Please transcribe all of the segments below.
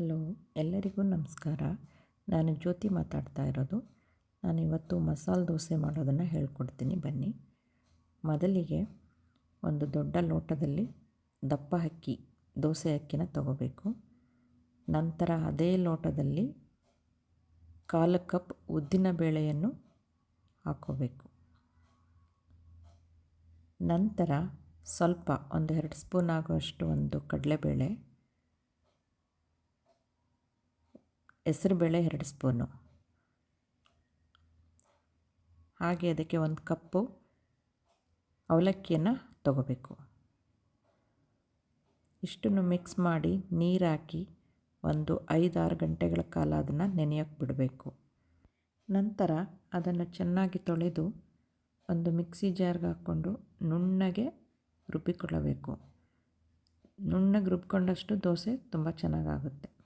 Hello, ಎಲ್ಲರಿಗೂ ನಮಸ್ಕಾರ. ನಾನು ಜ್ಯೋತಿ ಮಾತಾಡ್ತಾ ಇರೋದು. ನಾನು ಇವತ್ತು ಮಸಾಲೆ ದೋಸೆ ಮಾಡೋದನ್ನು ಹೇಳ್ಕೊಡ್ತೀನಿ. ಬನ್ನಿ. ಮೊದಲಿಗೆ ಒಂದು ದೊಡ್ಡ ಲೋಟದಲ್ಲಿ ದಪ್ಪ ಅಕ್ಕಿ, ದೋಸೆ ಅಕ್ಕಿನ ತಗೋಬೇಕು. ನಂತರ ಅದೇ ಲೋಟದಲ್ಲಿ ಕಾಲು ಕಪ್ ಉದ್ದಿನ ಬೇಳೆಯನ್ನು ಹಾಕೋಬೇಕು. ನಂತರ ಸ್ವಲ್ಪ ಒಂದು ಎರಡು ಸ್ಪೂನ್ ಆಗುವಷ್ಟು ಒಂದು ಕಡಲೆಬೇಳೆ ಹೆಸರುಬೇಳೆ ಎರಡು ಸ್ಪೂನು. ಹಾಗೆ ಅದಕ್ಕೆ ಒಂದು ಕಪ್ಪು ಅವಲಕ್ಕಿಯನ್ನು ತಗೋಬೇಕು. ಇಷ್ಟನ್ನು ಮಿಕ್ಸ್ ಮಾಡಿ ನೀರು ಹಾಕಿ ಒಂದು ಐದಾರು ಗಂಟೆಗಳ ಕಾಲ ಅದನ್ನು ನೆನೆಯೋಕೆ ಬಿಡಬೇಕು. ನಂತರ ಅದನ್ನು ಚೆನ್ನಾಗಿ ತೊಳೆದು ಒಂದು ಮಿಕ್ಸಿ ಜಾರ್ಗೆ ಹಾಕ್ಕೊಂಡು ನುಣ್ಣಗೆ ರುಬ್ಬಿಕೊಳ್ಳಬೇಕು. ನುಣ್ಣಗೆ ರುಬ್ಕೊಂಡಷ್ಟು ದೋಸೆ ತುಂಬ ಚೆನ್ನಾಗಾಗುತ್ತೆ.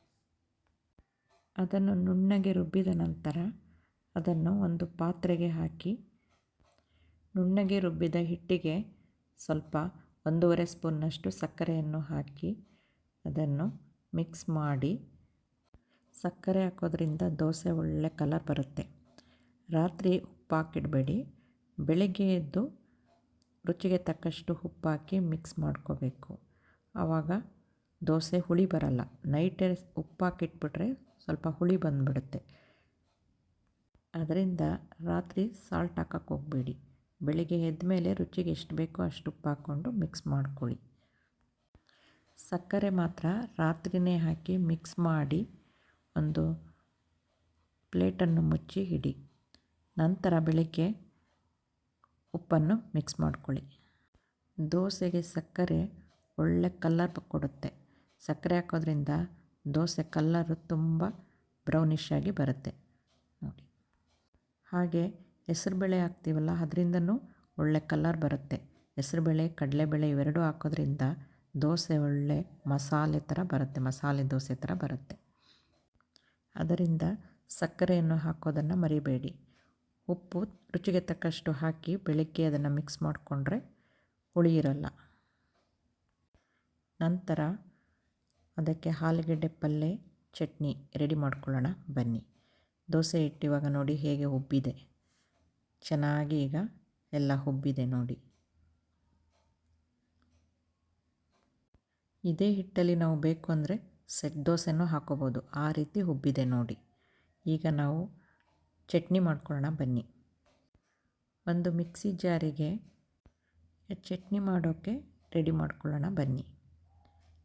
ಅದನ್ನು ನುಣ್ಣಗೆ ರುಬ್ಬಿದ ನಂತರ ಅದನ್ನು ಒಂದು ಪಾತ್ರೆಗೆ ಹಾಕಿ, ನುಣ್ಣಗೆ ರುಬ್ಬಿದ ಹಿಟ್ಟಿಗೆ ಸ್ವಲ್ಪ ಒಂದೂವರೆ ಸ್ಪೂನ್ನಷ್ಟು ಸಕ್ಕರೆಯನ್ನು ಹಾಕಿ ಅದನ್ನು ಮಿಕ್ಸ್ ಮಾಡಿ, ಸಕ್ಕರೆ ಹಾಕೋದ್ರಿಂದ ದೋಸೆ ಒಳ್ಳೆ ಕಲರ್ ಬರುತ್ತೆ. ರಾತ್ರಿ ಉಪ್ಪು ಹಾಕಿಡಬೇಡಿ. ಬೆಳಗ್ಗೆ ಎದ್ದು ರುಚಿಗೆ ತಕ್ಕಷ್ಟು ಉಪ್ಪು ಹಾಕಿ ಮಿಕ್ಸ್ ಮಾಡ್ಕೋಬೇಕು. ಆವಾಗ ದೋಸೆ ಹುಳಿ ಬರಲ್ಲ. ನೈಟೇ ಉಪ್ಪಾಕಿಟ್ಬಿಟ್ರೆ ಸ್ವಲ್ಪ ಹುಳಿ ಬಂದುಬಿಡುತ್ತೆ. ಅದರಿಂದ ರಾತ್ರಿ ಸಾಲ್ಟ್ ಹಾಕಕ್ಕೆ ಹೋಗಬೇಡಿ. ಬೆಳಿಗ್ಗೆ ಎದ್ದ ಮೇಲೆ ರುಚಿಗೆ ಎಷ್ಟು ಬೇಕೋ ಅಷ್ಟು ಉಪ್ಪು ಹಾಕ್ಕೊಂಡು ಮಿಕ್ಸ್ ಮಾಡ್ಕೊಳ್ಳಿ. ಸಕ್ಕರೆ ಮಾತ್ರ ರಾತ್ರಿನೇ ಹಾಕಿ ಮಿಕ್ಸ್ ಮಾಡಿ ಒಂದು ಪ್ಲೇಟನ್ನು ಮುಚ್ಚಿ ಇಡಿ. ನಂತರ ಬೆಳಿಗ್ಗೆ ಉಪ್ಪನ್ನು ಮಿಕ್ಸ್ ಮಾಡ್ಕೊಳ್ಳಿ. ದೋಸೆಗೆ ಸಕ್ಕರೆ ಒಳ್ಳೆ ಕಲ್ಲರ್ ಕೊಡುತ್ತೆ. ಸಕ್ಕರೆ ಹಾಕೋದ್ರಿಂದ ದೋಸೆ ಕಲ್ಲರು ತುಂಬ ಬ್ರೌನಿಷ್ ಆಗಿ ಬರುತ್ತೆ. ನೋಡಿ. ಹಾಗೆ ಹೆಸರುಬೇಳೆ ಹಾಕ್ತೀವಲ್ಲ, ಅದರಿಂದನೂ ಒಳ್ಳೆ ಕಲ್ಲರ್ ಬರುತ್ತೆ. ಹೆಸರುಬೇಳೆ ಕಡಲೆಬೇಳೆ ಇವೆರಡೂ ಹಾಕೋದ್ರಿಂದ ದೋಸೆ ಒಳ್ಳೆ ಮಸಾಲೆ ಥರ ಬರುತ್ತೆ, ಮಸಾಲೆ ದೋಸೆ ಥರ ಬರುತ್ತೆ. ಅದರಿಂದ ಸಕ್ಕರೆಯನ್ನು ಹಾಕೋದನ್ನು ಮರಿಬೇಡಿ. ಉಪ್ಪು ರುಚಿಗೆ ತಕ್ಕಷ್ಟು ಹಾಕಿ ಬೆಳಗ್ಗೆ ಅದನ್ನು ಮಿಕ್ಸ್ ಮಾಡಿಕೊಂಡ್ರೆ ಹುಳಿ ಇರಲ್ಲ. ನಂತರ ಅದಕ್ಕೆ ಆಲೂಗಡ್ಡೆ ಪಲ್ಯ ಚಟ್ನಿ ರೆಡಿ ಮಾಡ್ಕೊಳ್ಳೋಣ, ಬನ್ನಿ. ದೋಸೆ ಹಿಟ್ಟು ನೋಡಿ ಹೇಗೆ ಉಬ್ಬಿದೆ. ಚೆನ್ನಾಗಿ ಈಗ ಎಲ್ಲ ಉಬ್ಬಿದೆ ನೋಡಿ. ಇದೇ ಹಿಟ್ಟಲ್ಲಿ ನಾವು ಬೇಕು ಅಂದರೆ ಸೆಟ್ ದೋಸೆನೂ ಹಾಕೋಬೋದು. ಆ ರೀತಿ ಉಬ್ಬಿದೆ ನೋಡಿ. ಈಗ ನಾವು ಚಟ್ನಿ ಮಾಡ್ಕೊಳ್ಳೋಣ, ಬನ್ನಿ. ಒಂದು ಮಿಕ್ಸಿ ಜಾರಿಗೆ ಚಟ್ನಿ ಮಾಡೋಕ್ಕೆ ರೆಡಿ ಮಾಡ್ಕೊಳ್ಳೋಣ, ಬನ್ನಿ.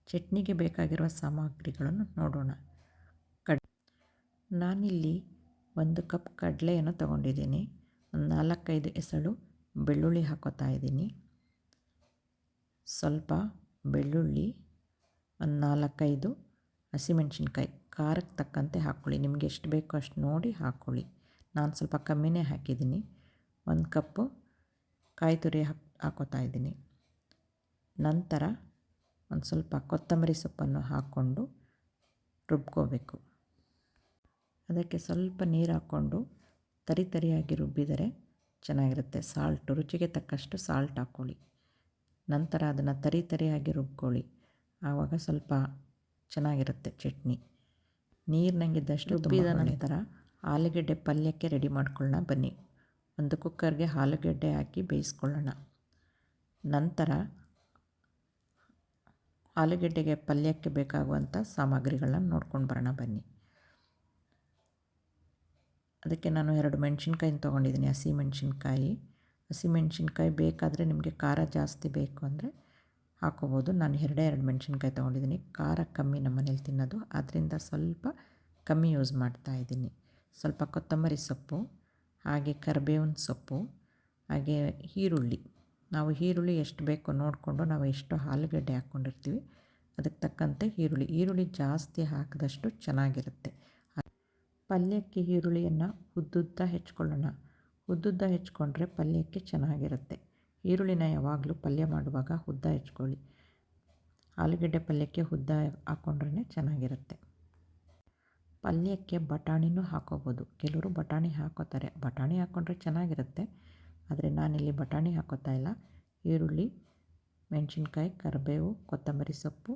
ಚಟ್ನಿಗೆ ಬೇಕಾಗಿರುವ ಸಾಮಗ್ರಿಗಳನ್ನು ನೋಡೋಣ. ಕಡ್, ನಾನಿಲ್ಲಿ ಒಂದು ಕಪ್ ಕಡಲೆಯನ್ನು ತಗೊಂಡಿದ್ದೀನಿ. ಒಂದು ನಾಲ್ಕೈದು ಎಸಳು ಬೆಳ್ಳುಳ್ಳಿ ಹಾಕೋತಾ ಇದ್ದೀನಿ. ಸ್ವಲ್ಪ ಬೆಳ್ಳುಳ್ಳಿ, ಒಂದು ನಾಲ್ಕೈದು ಹಸಿಮೆಣ್ಸಿನ್ಕಾಯಿ, ಖಾರಕ್ಕೆ ತಕ್ಕಂತೆ ಹಾಕ್ಕೊಳ್ಳಿ. ನಿಮಗೆ ಎಷ್ಟು ಬೇಕೋ ಅಷ್ಟು ನೋಡಿ ಹಾಕ್ಕೊಳ್ಳಿ. ನಾನು ಸ್ವಲ್ಪ ಕಮ್ಮಿನೇ ಹಾಕಿದ್ದೀನಿ. ಒಂದು ಕಪ್ಪು ಕಾಯಿ ತುರಿ ಹಾಕ್, ಹಾಕೋತಾ ಇದ್ದೀನಿ. ನಂತರ ಒಂದು ಸ್ವಲ್ಪ ಕೊತ್ತಂಬರಿ ಸೊಪ್ಪನ್ನು ಹಾಕ್ಕೊಂಡು ರುಬ್ಕೋಬೇಕು. ಅದಕ್ಕೆ ಸ್ವಲ್ಪ ನೀರು ಹಾಕ್ಕೊಂಡು ತರಿ ತರಿಯಾಗಿ ರುಬ್ಬಿದರೆ ಚೆನ್ನಾಗಿರುತ್ತೆ. ಸಾಲ್ಟು ರುಚಿಗೆ ತಕ್ಕಷ್ಟು ಸಾಲ್ಟ್ ಹಾಕ್ಕೊಳ್ಳಿ. ನಂತರ ಅದನ್ನು ತರಿ ತರಿಯಾಗಿ ರುಬ್ಕೊಳ್ಳಿ. ಆವಾಗ ಸ್ವಲ್ಪ ಚೆನ್ನಾಗಿರುತ್ತೆ ಚಟ್ನಿ. ನೀರು ನಂಗಿದ್ದಷ್ಟು ರುಬ್ಬಿದ ನಂತರ ಆಲೂಗಡ್ಡೆ ಪಲ್ಯಕ್ಕೆ ರೆಡಿ ಮಾಡ್ಕೊಳ್ಳೋಣ. ಬನ್ನಿ. ಒಂದು ಕುಕ್ಕರ್ಗೆ ಆಲೂಗಡ್ಡೆ ಹಾಕಿ ಬೇಯಿಸ್ಕೊಳ್ಳೋಣ. ನಂತರ ಆಲೂಗೆಡ್ಡೆಗೆ ಪಲ್ಯಕ್ಕೆ ಬೇಕಾಗುವಂಥ ಸಾಮಗ್ರಿಗಳನ್ನ ನೋಡ್ಕೊಂಡು ಬರೋಣ ಬನ್ನಿ. ಅದಕ್ಕೆ ನಾನು ಎರಡು ಮೆಣಸಿನ್ಕಾಯಿನ ತೊಗೊಂಡಿದ್ದೀನಿ. ಹಸಿ ಮೆಣಸಿನ್ಕಾಯಿ. ಹಸಿ ಮೆಣಸಿನ್ಕಾಯಿ ಬೇಕಾದರೆ ನಿಮಗೆ ಖಾರ ಜಾಸ್ತಿ ಬೇಕು ಅಂದರೆ ಹಾಕೋಬೋದು. ನಾನು ಎರಡೇ ಎರಡು ಮೆಣಸಿನ್ಕಾಯಿ ತೊಗೊಂಡಿದ್ದೀನಿ. ಖಾರ ಕಮ್ಮಿ ನಮ್ಮ ಮನೇಲಿ ತಿನ್ನೋದು. ಅದರಿಂದ ಸ್ವಲ್ಪ ಕಮ್ಮಿ ಯೂಸ್ ಮಾಡ್ತಾ ಇದ್ದೀನಿ. ಸ್ವಲ್ಪ ಕೊತ್ತಂಬರಿ ಸೊಪ್ಪು, ಹಾಗೆ ಕರಿಬೇವಿನ ಸೊಪ್ಪು, ಹಾಗೆ ಈರುಳ್ಳಿ. ನಾವು ಈರುಳ್ಳಿ ಎಷ್ಟು ಬೇಕೋ ನೋಡಿಕೊಂಡು ನಾವು ಎಷ್ಟು ಆಲೂಗಡ್ಡೆ ಹಾಕ್ಕೊಂಡಿರ್ತೀವಿ. ಅದಕ್ಕೆ ತಕ್ಕಂತೆ ಈರುಳ್ಳಿ. ಈರುಳ್ಳಿ ಜಾಸ್ತಿ ಹಾಕಿದಷ್ಟು ಚೆನ್ನಾಗಿರುತ್ತೆ. ಪಲ್ಯಕ್ಕೆ ಈರುಳ್ಳಿಯನ್ನು ಉದ್ದುದ್ದ ಹೆಚ್ಕೊಳ್ಳೋಣ. ಉದ್ದುದ್ದ ಹೆಚ್ಕೊಂಡ್ರೆ ಪಲ್ಯಕ್ಕೆ ಚೆನ್ನಾಗಿರುತ್ತೆ. ಈರುಳ್ಳಿನ ಯಾವಾಗಲೂ ಪಲ್ಯ ಮಾಡುವಾಗ ಉದ್ದ ಹೆಚ್ಕೊಳ್ಳಿ. ಆಲೂಗಡ್ಡೆ ಪಲ್ಯಕ್ಕೆ ಉದ್ದ ಹಾಕ್ಕೊಂಡ್ರೆ ಚೆನ್ನಾಗಿರುತ್ತೆ. ಪಲ್ಯಕ್ಕೆ ಬಟಾಣಿನೂ ಹಾಕೋಬೋದು. ಕೆಲವರು ಬಟಾಣಿ ಹಾಕೋತಾರೆ. ಬಟಾಣಿ ಹಾಕ್ಕೊಂಡ್ರೆ ಚೆನ್ನಾಗಿರುತ್ತೆ. ಆದರೆ ನಾನಿಲ್ಲಿ ಬಟಾಣಿ ಹಾಕೋತಾ ಇಲ್ಲ. ಈರುಳ್ಳಿ ಮೆಣಸಿನ್ಕಾಯಿ ಕರಿಬೇವು ಕೊತ್ತಂಬರಿ ಸೊಪ್ಪು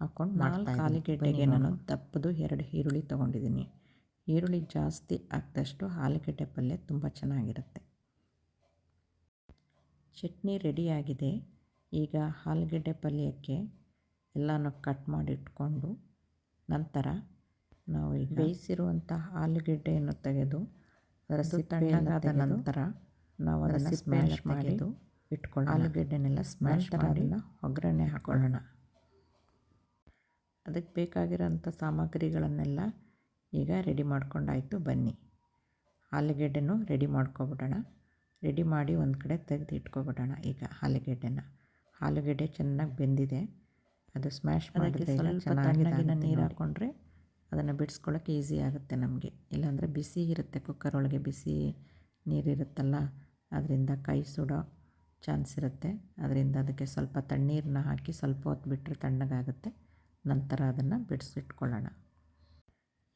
ಹಾಕ್ಕೊಂಡು ನಾಲ್ಕು ಆಲೂಗೆಡ್ಡೆಗೆ ನಾನು ದಪ್ಪದು ಎರಡು ಈರುಳ್ಳಿ ತೊಗೊಂಡಿದ್ದೀನಿ. ಈರುಳ್ಳಿ ಜಾಸ್ತಿ ಹಾಕಿದಷ್ಟು ಆಲೂಗೆಡ್ಡೆ ಪಲ್ಯ ತುಂಬ ಚೆನ್ನಾಗಿರುತ್ತೆ. ಚಟ್ನಿ ರೆಡಿಯಾಗಿದೆ. ಈಗ ಆಲೂಗೆಡ್ಡೆ ಪಲ್ಯಕ್ಕೆ ಎಲ್ಲನೂ ಕಟ್ ಮಾಡಿಟ್ಕೊಂಡು ನಂತರ ನಾವು ಈಗ ಬೇಯಿಸಿರುವಂಥ ಆಲೂಗೆಡ್ಡೆಯನ್ನು ತೆಗೆದು ಅದರ ತಣ್ಣಗಾದ ನಂತರ ನಾವು ಅದನ್ನು ಸ್ಮ್ಯಾಶ್ ಮಾಡಿದ್ದು ಇಟ್ಕೊಳ್ಳೋಣ. ಆಲೂಗಡ್ಡೆನೆಲ್ಲ ಸ್ಮ್ಯಾಶ್ ಮಾಡಿ ಒಗ್ಗರಣೆ ಹಾಕೊಳ್ಳೋಣ. ಅದಕ್ಕೆ ಬೇಕಾಗಿರೋಂಥ ಸಾಮಗ್ರಿಗಳನ್ನೆಲ್ಲ ಈಗ ರೆಡಿ ಮಾಡ್ಕೊಂಡಾಯಿತು. ಬನ್ನಿ. ಆಲೂಗೆಡ್ಡೆನೂ ರೆಡಿ ಮಾಡ್ಕೊಬಿಡೋಣ. ರೆಡಿ ಮಾಡಿ ಒಂದು ಕಡೆ ತೆಗೆದು ಇಟ್ಕೊಬಿಡೋಣ ಈಗ ಆಲೂಗೆಡ್ಡೆನ. ಆಲೂಗೆಡ್ಡೆ ಚೆನ್ನಾಗಿ ಬೆಂದಿದೆ. ಅದು ಸ್ಮ್ಯಾಶ್ ಮಾಡಿದ್ರೆ ಚೆನ್ನಾಗಿ ನೀರು ಹಾಕ್ಕೊಂಡ್ರೆ ಅದನ್ನು ಬಿಡಿಸ್ಕೊಳ್ಳೋಕ್ಕೆ ಈಸಿ ಆಗುತ್ತೆ ನಮಗೆ. ಇಲ್ಲಾಂದರೆ ಬಿಸಿ ಇರುತ್ತೆ ಕುಕ್ಕರ್ ಒಳಗೆ ಬಿಸಿ ನೀರಿರುತ್ತಲ್ಲ ಅದರಿಂದ ಕೈ ಸುಡೋ ಚಾನ್ಸ್ ಇರುತ್ತೆ. ಅದರಿಂದ ಅದಕ್ಕೆ ಸ್ವಲ್ಪ ತಣ್ಣೀರನ್ನ ಹಾಕಿ ಸ್ವಲ್ಪ ಹೊತ್ತು ಬಿಟ್ಟರೆ ತಣ್ಣಗಾಗುತ್ತೆ. ನಂತರ ಅದನ್ನು ಬಿಡಿಸಿಟ್ಕೊಳ್ಳೋಣ.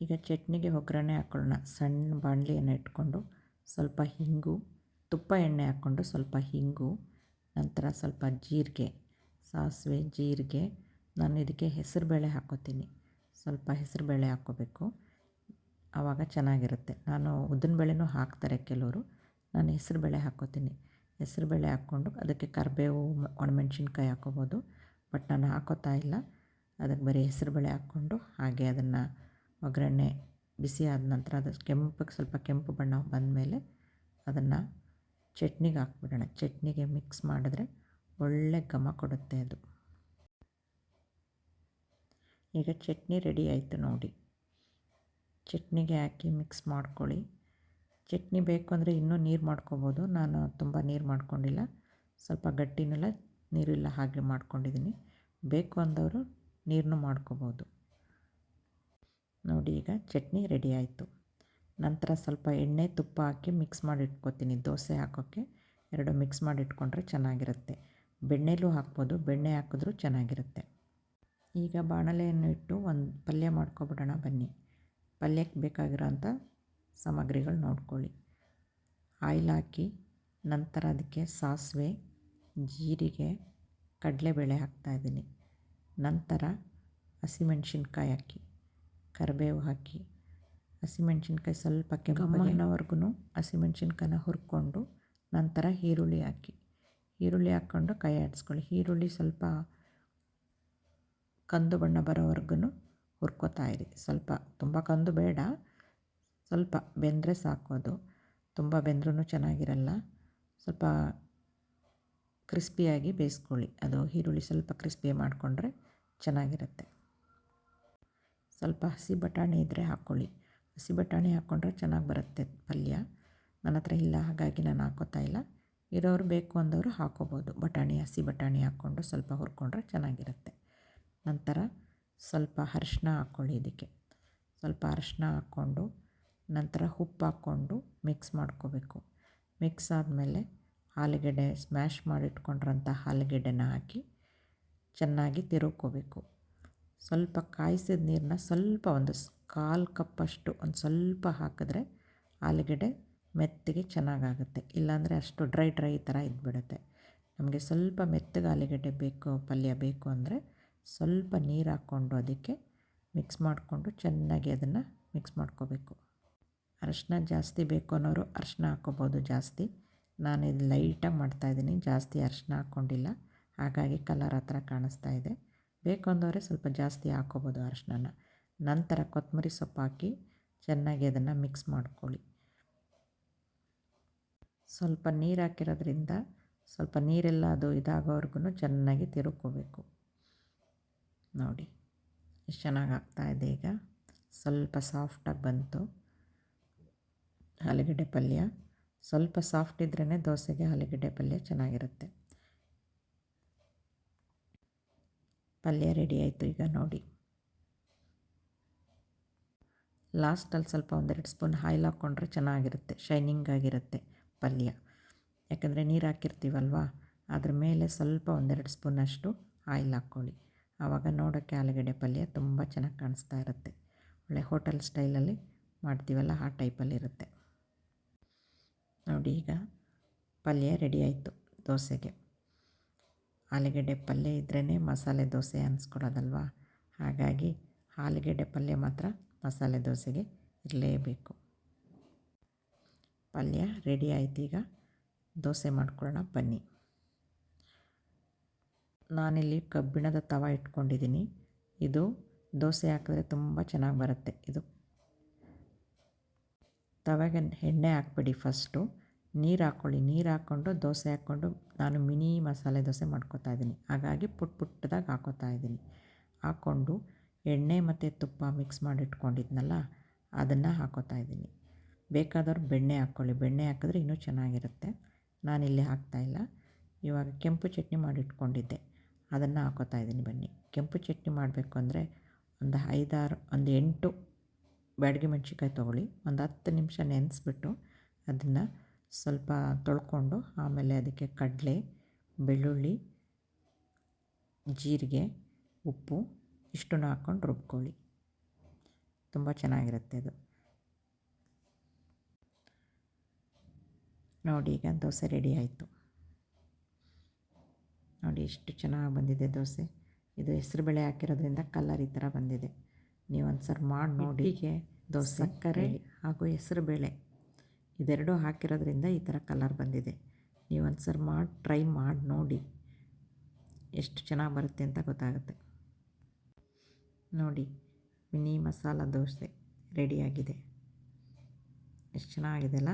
ಈಗ ಚಟ್ನಿಗೆ ಒಗ್ಗರಣೆ ಹಾಕ್ಕೊಳ್ಳೋಣ ಸಣ್ಣ ಬಾಣಲಿಯನ್ನು ಇಟ್ಕೊಂಡು ಸ್ವಲ್ಪ ಹಿಂಗು, ತುಪ್ಪ ಎಣ್ಣೆ ಹಾಕ್ಕೊಂಡು ಸ್ವಲ್ಪ ಹಿಂಗು, ನಂತರ ಸ್ವಲ್ಪ ಜೀರಿಗೆ, ಸಾಸಿವೆ, ಜೀರಿಗೆ. ನಾನು ಇದಕ್ಕೆ ಹೆಸರುಬೇಳೆ ಹಾಕೋತೀನಿ. ಸ್ವಲ್ಪ ಹೆಸರುಬೇಳೆ ಹಾಕ್ಕೋಬೇಕು ಆವಾಗ ಚೆನ್ನಾಗಿರುತ್ತೆ. ನಾನು ಉದ್ದಿನ ಬೇಳೆನೂ ಹಾಕ್ತಾರೆ ಕೆಲವರು. ನಾನು ಹೆಸರುಬೇಳೆ ಹಾಕ್ಕೋತೀನಿ. ಹೆಸರುಬೇಳೆ ಹಾಕ್ಕೊಂಡು ಅದಕ್ಕೆ ಕರಿಬೇವು, ಒಣಮೆಣ್ಸಿನ್ಕಾಯಿ ಹಾಕ್ಕೋಬೋದು. ಬಟ್ ನಾನು ಹಾಕೋತಾ ಇಲ್ಲ. ಅದಕ್ಕೆ ಬರೀ ಹೆಸರುಬೇಳೆ ಹಾಕ್ಕೊಂಡು ಹಾಗೆ ಅದನ್ನು ಒಗ್ಗರಣೆ ಬಿಸಿ ಆದ ನಂತರ ಅದು ಕೆಂಪಗೆ ಸ್ವಲ್ಪ ಕೆಂಪು ಬಣ್ಣ ಬಂದಮೇಲೆ ಅದನ್ನು ಚಟ್ನಿಗೆ ಹಾಕ್ಬಿಡೋಣ. ಚಟ್ನಿಗೆ ಮಿಕ್ಸ್ ಮಾಡಿದ್ರೆ ಒಳ್ಳೆ ಘಮ ಕೊಡುತ್ತೆ ಅದು. ಈಗ ಚಟ್ನಿ ರೆಡಿ ಆಯಿತು ನೋಡಿ. ಚಟ್ನಿಗೆ ಹಾಕಿ ಮಿಕ್ಸ್ ಮಾಡ್ಕೊಳ್ಳಿ. ಚಟ್ನಿ ಬೇಕು ಅಂದರೆ ಇನ್ನೂ ನೀರು ಮಾಡ್ಕೊಬೋದು. ನಾನು ತುಂಬ ನೀರು ಮಾಡ್ಕೊಂಡಿಲ್ಲ. ಸ್ವಲ್ಪ ಗಟ್ಟಿನೆಲ್ಲ ನೀರಿಲ್ಲ ಹಾಗೆ ಮಾಡ್ಕೊಂಡಿದ್ದೀನಿ. ಬೇಕು ಅಂದವರು ನೀರನ್ನು ಮಾಡ್ಕೊಬೋದು. ನೋಡಿ ಈಗ ಚಟ್ನಿ ರೆಡಿ ಆಯಿತು. ನಂತರ ಸ್ವಲ್ಪ ಎಣ್ಣೆ, ತುಪ್ಪ ಹಾಕಿ ಮಿಕ್ಸ್ ಮಾಡಿ ಇಟ್ಕೊತೀನಿ ದೋಸೆ ಹಾಕೋಕ್ಕೆ ಎರಡು ಮಿಕ್ಸ್ ಮಾಡಿ ಇಟ್ಕೊಂಡ್ರೆ ಚೆನ್ನಾಗಿರುತ್ತೆ. ಬೆಣ್ಣೆಲೂ ಹಾಕ್ಬೋದು. ಬೆಣ್ಣೆ ಹಾಕಿದ್ರೂ ಚೆನ್ನಾಗಿರುತ್ತೆ. ಈಗ ಬಾಣಲೆಯನ್ನು ಇಟ್ಟು ಒಂದು ಪಲ್ಯ ಮಾಡ್ಕೊಬಿಡೋಣ ಬನ್ನಿ. ಪಲ್ಯಕ್ಕೆ ಬೇಕಾಗಿರೋಂಥ ಸಾಮಗ್ರಿಗಳು ನೋಡ್ಕೊಳ್ಳಿ. ಆಯಿಲ್ ಹಾಕಿ ನಂತರ ಅದಕ್ಕೆ ಸಾಸಿವೆ ಜೀರಿಗೆ ಕಡಲೆಬೇಳೆ ಹಾಕ್ತಾಯಿದ್ದೀನಿ ನಂತರ ಹಸಿಮೆಣ್ಸಿನ್ಕಾಯಿ ಹಾಕಿ ಕರಿಬೇವು ಹಾಕಿ. ಹಸಿಮೆಣ್ಸಿನ್ಕಾಯಿ ಸ್ವಲ್ಪ ಕೆಮ್ಮನವರೆಗೂ ಹಸಿಮೆಣ್ಸಿನ್ಕಾಯನ್ನ ಹುರ್ಕೊಂಡು ನಂತರ ಈರುಳ್ಳಿ ಹಾಕಿ. ಈರುಳ್ಳಿ ಹಾಕ್ಕೊಂಡು ಕೈ ಆಡಿಸ್ಕೊಳ್ಳಿ. ಈರುಳ್ಳಿ ಸ್ವಲ್ಪ ಕಂದು ಬಣ್ಣ ಬರೋವರೆಗೂ ಹುರ್ಕೋತಾ ಇರಿ. ಸ್ವಲ್ಪ ತುಂಬ ಕಂದು ಬೇಡ. ಸ್ವಲ್ಪ ಬೆಂದರೆ ಸಾಕು ಅದು. ತುಂಬ ಬೆಂದ್ರೂ ಚೆನ್ನಾಗಿರಲ್ಲ. ಸ್ವಲ್ಪ ಕ್ರಿಸ್ಪಿಯಾಗಿ ಬೇಯಿಸ್ಕೊಳ್ಳಿ. ಅದು ಈರುಳ್ಳಿ ಸ್ವಲ್ಪ ಕ್ರಿಸ್ಪಿ ಮಾಡಿಕೊಂಡ್ರೆ ಚೆನ್ನಾಗಿರುತ್ತೆ. ಸ್ವಲ್ಪ ಹಸಿ ಬಟಾಣಿ ಇದ್ದರೆ ಹಾಕ್ಕೊಳ್ಳಿ. ಹಸಿ ಬಟಾಣಿ ಹಾಕ್ಕೊಂಡ್ರೆ ಚೆನ್ನಾಗಿ ಬರುತ್ತೆ ಪಲ್ಯ. ನನ್ನ ಹತ್ರ ಇಲ್ಲ, ಹಾಗಾಗಿ ನಾನು ಹಾಕೋತಾ ಇಲ್ಲ. ಇರೋರು ಬೇಕು ಅಂದವರು ಹಾಕೋಬೋದು. ಬಟಾಣಿ, ಹಸಿ ಬಟಾಣಿ ಹಾಕ್ಕೊಂಡು ಸ್ವಲ್ಪ ಹುರ್ಕೊಂಡ್ರೆ ಚೆನ್ನಾಗಿರುತ್ತೆ. ನಂತರ ಸ್ವಲ್ಪ ಅರಿಶಿನ ಹಾಕ್ಕೊಳ್ಳಿ ಇದಕ್ಕೆ. ಸ್ವಲ್ಪ ಅರಿಶಿನ ಹಾಕ್ಕೊಂಡು ನಂತರ ಉಪ್ಪು ಹಾಕ್ಕೊಂಡು ಮಿಕ್ಸ್ ಮಾಡ್ಕೋಬೇಕು. ಮಿಕ್ಸ್ ಆದಮೇಲೆ ಆಲೂಗೆಡ್ಡೆ ಸ್ಮ್ಯಾಶ್ ಮಾಡಿಟ್ಕೊಂಡಿರೋಂಥ ಆಲೂಗೆಡ್ಡೆನ ಹಾಕಿ ಚೆನ್ನಾಗಿ ತಿರುಕೋಬೇಕು ಸ್ವಲ್ಪ ಕಾಯಿಸಿದ ನೀರನ್ನ ಸ್ವಲ್ಪ ಒಂದು ಕಾಲು ಕಪ್ಪಷ್ಟು ಒಂದು ಸ್ವಲ್ಪ ಹಾಕಿದ್ರೆ ಆಲೂಗೆಡ್ಡೆ ಮೆತ್ತಗೆ ಚೆನ್ನಾಗಾಗುತ್ತೆ. ಇಲ್ಲಾಂದರೆ ಅಷ್ಟು ಡ್ರೈ ಡ್ರೈ ಥರ ಇದ್ಬಿಡುತ್ತೆ. ನಮಗೆ ಸ್ವಲ್ಪ ಮೆತ್ತಗೆ ಆಲೂಗೆಡ್ಡೆ ಬೇಕು, ಪಲ್ಯ ಬೇಕು ಅಂದರೆ ಸ್ವಲ್ಪ ನೀರು ಹಾಕ್ಕೊಂಡು ಅದಕ್ಕೆ ಮಿಕ್ಸ್ ಮಾಡಿಕೊಂಡು ಚೆನ್ನಾಗಿ ಅದನ್ನು ಮಿಕ್ಸ್ ಮಾಡ್ಕೋಬೇಕು. ಅರಶಿನ ಜಾಸ್ತಿ ಬೇಕು ಅನ್ನೋರು ಅರಶಿನ ಹಾಕ್ಕೋಬೋದು ಜಾಸ್ತಿ. ನಾನು ಇದು ಲೈಟಾಗಿ ಮಾಡ್ತಾಯಿದ್ದೀನಿ ಜಾಸ್ತಿ ಅರಶಿನ ಹಾಕ್ಕೊಂಡಿಲ್ಲ. ಹಾಗಾಗಿ ಕಲರ್ ಹತ್ರ ಕಾಣಿಸ್ತಾ ಇದೆ. ಬೇಕು ಅಂದವರೆ ಸ್ವಲ್ಪ ಜಾಸ್ತಿ ಹಾಕ್ಕೋಬೋದು ಅರಶಿನ ನಂತರ ಕೊತ್ತಂಬರಿ ಸೊಪ್ಪು ಹಾಕಿ ಚೆನ್ನಾಗಿ ಅದನ್ನು ಮಿಕ್ಸ್ ಮಾಡ್ಕೊಳ್ಳಿ. ಸ್ವಲ್ಪ ನೀರು ಹಾಕಿರೋದ್ರಿಂದ ಸ್ವಲ್ಪ ನೀರೆಲ್ಲ ಅದು ಇದಾಗೋವರೆಗೂ ಚೆನ್ನಾಗಿ ತಿರುಕೋಬೇಕು ನೋಡಿ, ಎಷ್ಟು ಚೆನ್ನಾಗಿ ಆಗ್ತಾಯಿದೆ ಈಗ. ಸ್ವಲ್ಪ ಸಾಫ್ಟಾಗಿ ಬಂತು. ಆಲೂಗಡ್ಡೆ ಪಲ್ಯ. ಸ್ವಲ್ಪ ಸಾಫ್ಟ್ ಇದ್ರೇ ದೋಸೆಗೆ ಆಲೂಗಡ್ಡೆ ಪಲ್ಯ ಚೆನ್ನಾಗಿರುತ್ತೆ. ಪಲ್ಯ ರೆಡಿ ಆಯಿತು ಈಗ ನೋಡಿ. ಲಾಸ್ಟಲ್ಲಿ ಸ್ವಲ್ಪ ಒಂದೆರಡು ಸ್ಪೂನ್ ಆಯಿಲ್ ಹಾಕ್ಕೊಂಡ್ರೆ ಚೆನ್ನಾಗಿರುತ್ತೆ ಶೈನಿಂಗ್ ಆಗಿರುತ್ತೆ ಪಲ್ಯ. ಯಾಕಂದರೆ ನೀರು ಹಾಕಿರ್ತೀವಲ್ವ, ಅದ್ರ ಮೇಲೆ ಸ್ವಲ್ಪ ಒಂದೆರಡು ಸ್ಪೂನಷ್ಟು ಆಯಿಲ್ ಹಾಕ್ಕೊಳ್ಳಿ. ಆವಾಗ ನೋಡೋಕ್ಕೆ ಆಲೂಗಡ್ಡೆ ಪಲ್ಯ ತುಂಬ ಚೆನ್ನಾಗಿ ಕಾಣಿಸ್ತಾ ಇರುತ್ತೆ. ಒಳ್ಳೆ ಹೋಟೆಲ್ ಸ್ಟೈಲಲ್ಲಿ ಮಾಡ್ತೀವಲ್ಲ, ಆ ಟೈಪಲ್ಲಿರುತ್ತೆ ನೋಡಿ ಈಗ ಪಲ್ಯ ರೆಡಿ ಆಯಿತು ದೋಸೆಗೆ. ಆಲೂಗಡ್ಡೆ ಪಲ್ಯ ಇದ್ರೇ ಮಸಾಲೆ ದೋಸೆ ಅನ್ನಿಸ್ಕೊಡೋದಲ್ವ ಹಾಗಾಗಿ ಆಲೂಗಡ್ಡೆ ಪಲ್ಯ ಮಾತ್ರ ಮಸಾಲೆ ದೋಸೆಗೆ ಇರಲೇಬೇಕು. ಪಲ್ಯ ರೆಡಿ ಆಯ್ತು ಈಗ. ದೋಸೆ ಮಾಡ್ಕೊಳ್ಳೋಣ, ಬನ್ನಿ. ನಾನಿಲ್ಲಿ ಕಬ್ಬಿಣದ ತವ ಇಟ್ಕೊಂಡಿದ್ದೀನಿ. ಇದು ದೋಸೆ ಹಾಕಿದ್ರೆ ತುಂಬ ಚೆನ್ನಾಗಿ ಬರುತ್ತೆ. ಇದು ತವೆಗೆ ಎಣ್ಣೆ ಹಾಕ್ಬಿಡಿ ಫಸ್ಟು. ನೀರು ಹಾಕ್ಕೊಳ್ಳಿ ನೀರು ಹಾಕ್ಕೊಂಡು ದೋಸೆ ಹಾಕ್ಕೊಂಡು ನಾನು ಮಿನಿ ಮಸಾಲೆ ದೋಸೆ ಮಾಡ್ಕೋತಾ ಇದ್ದೀನಿ. ಹಾಗಾಗಿ ಪುಟ್ ಪುಟ್ಟದಾಗಿ ಹಾಕೋತಾ ಇದ್ದೀನಿ. ಹಾಕ್ಕೊಂಡು ಎಣ್ಣೆ ಮತ್ತು ತುಪ್ಪ ಮಿಕ್ಸ್ ಮಾಡಿ ಇಟ್ಕೊಂಡಿದ್ನಲ್ಲ ಅದನ್ನು ಹಾಕೋತಾ ಇದ್ದೀನಿ. ಬೇಕಾದವ್ರು ಬೆಣ್ಣೆ ಹಾಕ್ಕೊಳ್ಳಿ ಬೆಣ್ಣೆ ಹಾಕಿದ್ರೆ ಇನ್ನೂ ಚೆನ್ನಾಗಿರುತ್ತೆ. ನಾನಿಲ್ಲಿ ಹಾಕ್ತಾಯಿಲ್ಲ ಇವಾಗ ಕೆಂಪು ಚಟ್ನಿ ಮಾಡಿ ಇಟ್ಕೊಂಡಿದ್ದೆ ಅದನ್ನು ಹಾಕೋತಾ ಇದ್ದೀನಿ ಬನ್ನಿ. ಕೆಂಪು ಚಟ್ನಿ ಮಾಡಬೇಕು ಅಂದರೆ ಒಂದು ಐದಾರು, ಒಂದು ಎಂಟು ಬ್ಯಾಡಗಿ ಮೆಣಸಿನ್ಕಾಯಿ ತೊಗೊಳ್ಳಿ. ಒಂದು ಹತ್ತು ನಿಮಿಷ ನೆನೆಸ್ಬಿಟ್ಟು ಅದನ್ನು ಸ್ವಲ್ಪ ತೊಳ್ಕೊಂಡು ಆಮೇಲೆ ಅದಕ್ಕೆ ಕಡಲೆ ಬೆಳ್ಳುಳ್ಳಿ ಜೀರಿಗೆ ಉಪ್ಪು ಇಷ್ಟನ್ನು ಹಾಕ್ಕೊಂಡು ರುಬ್ಕೊಳ್ಳಿ. ತುಂಬ ಚೆನ್ನಾಗಿರುತ್ತೆ ಅದು. ನೋಡಿ ಈಗ ದೋಸೆ ರೆಡಿ ಆಯಿತು. ನೋಡಿ ಎಷ್ಟು ಚೆನ್ನಾಗಿ ಬಂದಿದೆ ದೋಸೆ. ಇದು ಹೆಸರುಬೇಳೆ ಹಾಕಿರೋದ್ರಿಂದ ಕಲರ್ ಈ ಥರ ಬಂದಿದೆ. ನೀವು ಒಂದು ಸರಿ ಮಾಡಿ ನೋಡಿ. ಹೀಗೆ ದೋಸೆ ಸಕ್ಕರೆ ಹಾಗೂ ಹೆಸರುಬೇಳೆ ಇದೆರಡೂ ಹಾಕಿರೋದ್ರಿಂದ ಈ ಥರ ಕಲರ್ ಬಂದಿದೆ. ನೀವು ಒಂದು ಸರಿ ಮಾಡಿ ಟ್ರೈ ಮಾಡಿ, ನೋಡಿ. ಎಷ್ಟು ಚೆನ್ನಾಗಿ ಬರುತ್ತೆ ಅಂತ ಗೊತ್ತಾಗುತ್ತೆ. ನೋಡಿ, ಮಿನಿ ಮಸಾಲ ದೋಸೆ ರೆಡಿಯಾಗಿದೆ ಎಷ್ಟು ಚೆನ್ನಾಗಿದೆಲ್ಲ